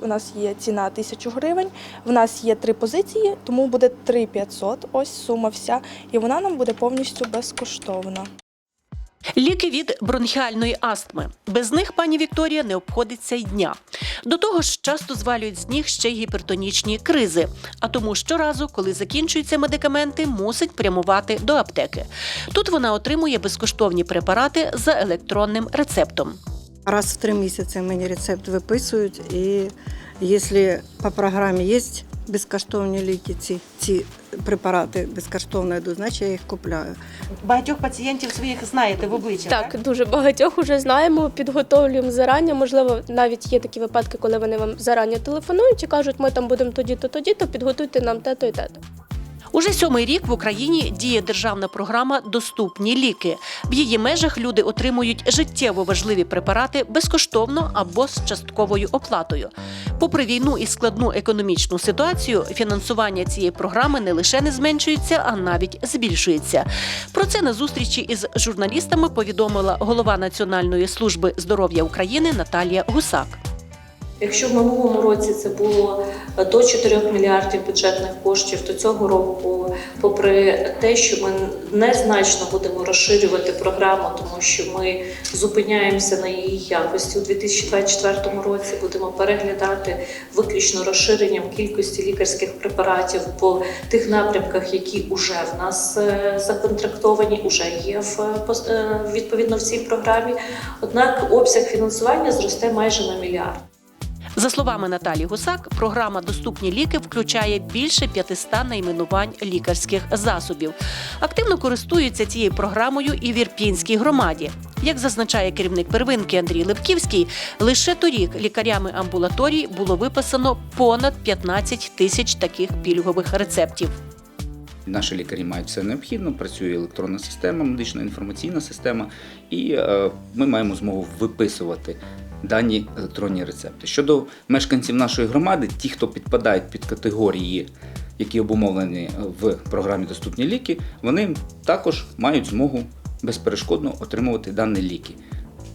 У нас є ціна 1000 гривень, в нас є три позиції, тому буде 3500, ось сума вся, і вона нам буде повністю безкоштовна. Ліки від бронхіальної астми. Без них пані Вікторія не обходиться й дня. До того ж, часто звалюють з ніг ще й гіпертонічні кризи. А тому щоразу, коли закінчуються медикаменти, мусить прямувати до аптеки. Тут вона отримує безкоштовні препарати за електронним рецептом. Раз в три місяці мені рецепт виписують, і якщо по програмі є безкоштовні ліки, ці, ці препарати безкоштовно йдуть, значить я їх купляю. Багатьох пацієнтів своїх знаєте в обличчя. Так, дуже багатьох уже знаємо, підготовлюємо зарані. Можливо, навіть є такі випадки, коли вони вам зарані телефонують і кажуть, ми там будемо тоді-то, тоді-то, підготуйте нам те-то і те-то. Уже сьомий рік в Україні діє державна програма Доступні ліки. В її межах люди отримують життєво важливі препарати безкоштовно або з частковою оплатою. Попри війну і складну економічну ситуацію, фінансування цієї програми не лише не зменшується, а навіть збільшується. Про це на зустрічі із журналістами повідомила голова Національної служби здоров'я України Наталія Гусак. Якщо в минулому році це було до 4 мільярдів бюджетних коштів, то цього року, попри те, що ми незначно будемо розширювати програму, тому що ми зупиняємося на її якості у 2024 році, будемо переглядати виключно розширенням кількості лікарських препаратів по тих напрямках, які вже в нас е, законтрактовані, вже є в е, е, відповідно в цій програмі. Однак обсяг фінансування зросте майже на мільярд. За словами Наталі Гусак, програма Доступні ліки включає більше 500 найменувань лікарських засобів. Активно користуються цією програмою і в Ірпінській громаді. Як зазначає керівник первинки Андрій Левківський, лише торік лікарями амбулаторій було виписано понад 15 тисяч таких пільгових рецептів. Наші лікарі мають все необхідно, працює електронна система, медична інформаційна система, і е, ми маємо змогу виписувати дані електронні рецепти. Щодо мешканців нашої громади, ті, хто підпадають під категорії, які обумовлені в програмі Доступні ліки, вони також мають змогу безперешкодно отримувати дані ліки.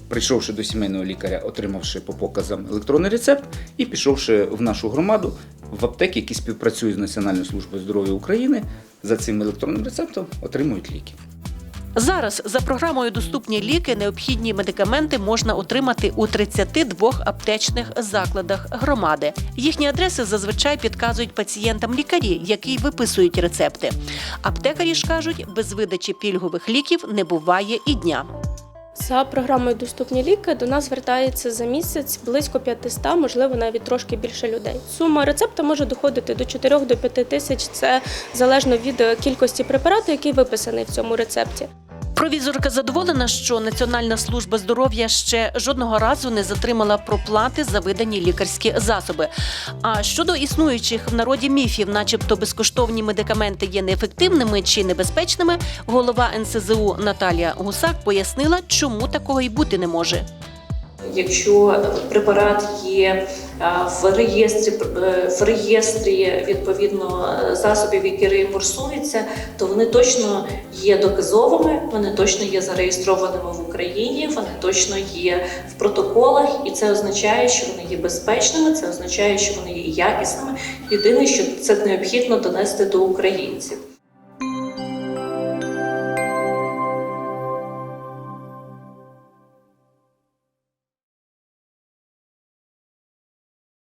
Прийшовши до сімейного лікаря, отримавши по показам електронний рецепт і пішовши в нашу громаду в аптеки, які співпрацюють з Національною службою здоров'я України, за цим електронним рецептом отримують ліки. Зараз за програмою Доступні ліки необхідні медикаменти можна отримати у 32 аптечних закладах громади. Їхні адреси зазвичай підказують пацієнтам лікарі, які виписують рецепти. Аптекарі ж кажуть, без видачі пільгових ліків не буває і дня. За програмою Доступні ліки до нас звертається за місяць близько 500, можливо, навіть трошки більше людей. Сума рецепта може доходити до 4 до 5 тисяч. Це залежно від кількості препарату, який виписаний в цьому рецепті. Провізорка задоволена, що Національна служба здоров'я ще жодного разу не затримала проплати за видані лікарські засоби. А щодо існуючих в народі міфів, начебто безкоштовні медикаменти є неефективними чи небезпечними, голова НСЗУ Наталія Гусак пояснила, чому такого й бути не може. Якщо препарат є в реєстрі е, в реєстрі відповідно е, засобів, які реімбурсуються, то вони точно є доказовими, вони точно є зареєстрованими в Україні, вони точно є в протоколах, і це означає, що вони є безпечними, це означає, що вони є якісними. Єдине, що це необхідно донести до українців.